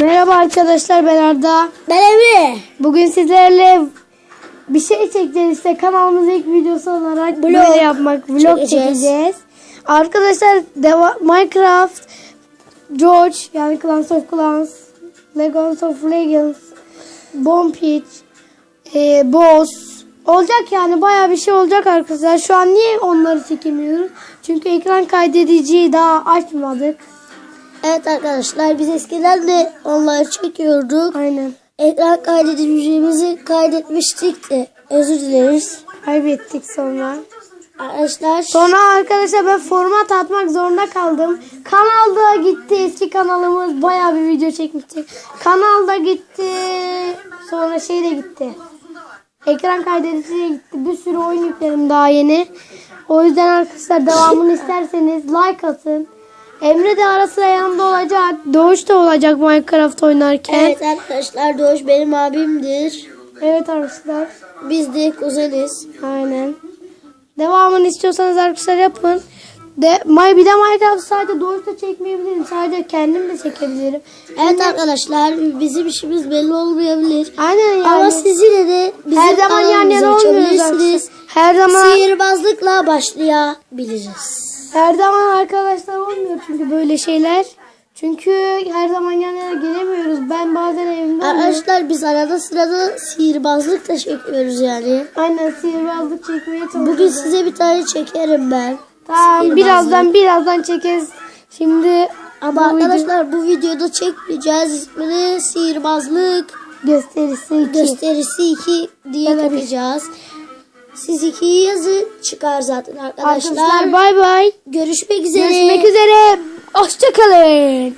Merhaba arkadaşlar ben Arda. Ben Emre. Bugün sizlerle bir şey çekeceğiz işte kanalımızın ilk videosu olarak Vlog böyle yapmak vlog çekeceğiz. çekeceğiz. Arkadaşlar Minecraft, George yani Clans of Clans, Legends of Legends, Bomb Pitch, e, Boss olacak yani baya bir şey olacak arkadaşlar. Şu an niye onları çekemiyoruz? Çünkü ekran kaydediciyi daha açmadık. Evet arkadaşlar biz eskiden de onları çekiyorduk. Aynen. Ekran kaydedicimizi kaydetmiştik de özür dileriz. Kaybettik sonra. Arkadaşlar Sonra arkadaşlar ben format atmak zorunda kaldım. Kanalda gitti eski kanalımız bayağı bir video çekmiştik. Kanalda gitti. Sonra şey de gitti. Ekran kaydediciye gitti. Bir sürü oyun yükledim daha yeni. O yüzden arkadaşlar devamını isterseniz like atın. Emre de ara sıra yanımda olacak. Doğuş da olacak Minecraft oynarken. Evet, evet arkadaşlar Doğuş benim abimdir. arkadaşlar. Biz de kuzeniz. Aynen. Devamını istiyorsanız arkadaşlar yapın. De, May bir de Minecraft sadece doğuşta çekmeyebilirim. Sadece kendim de çekebilirim. Evet arkadaşlar bizim işimiz belli olmayabilir. Aynen yani. Ama siz yine de bizim her zaman yan yana olmuyoruz. Her zaman Sihirbazlıkla başlayabiliriz. Her zaman arkadaşlar olmuyor çünkü böyle şeyler. Çünkü her zaman yan yana gelemiyoruz. Ben bazen evimde. Arkadaşlar biz arada sırada sihirbazlık da çekiyoruz yani. Aynen sihirbazlık çekmeye çalışıyorum. Bugün size bir tane çekerim ben. Tamam birazdan birazdan çekeriz. Şimdi Ama bu video arkadaşlar bu videoda çekmeyeceğiz. İsmini sihirbazlık gösterisi iki. gösterisi 2 diye Evet. yapacağız. Siz ikiyi yazın çıkar zaten arkadaşlar. Arkadaşlar bay bay. Görüşmek üzere. Görüşmek üzere. Hoşçakalın.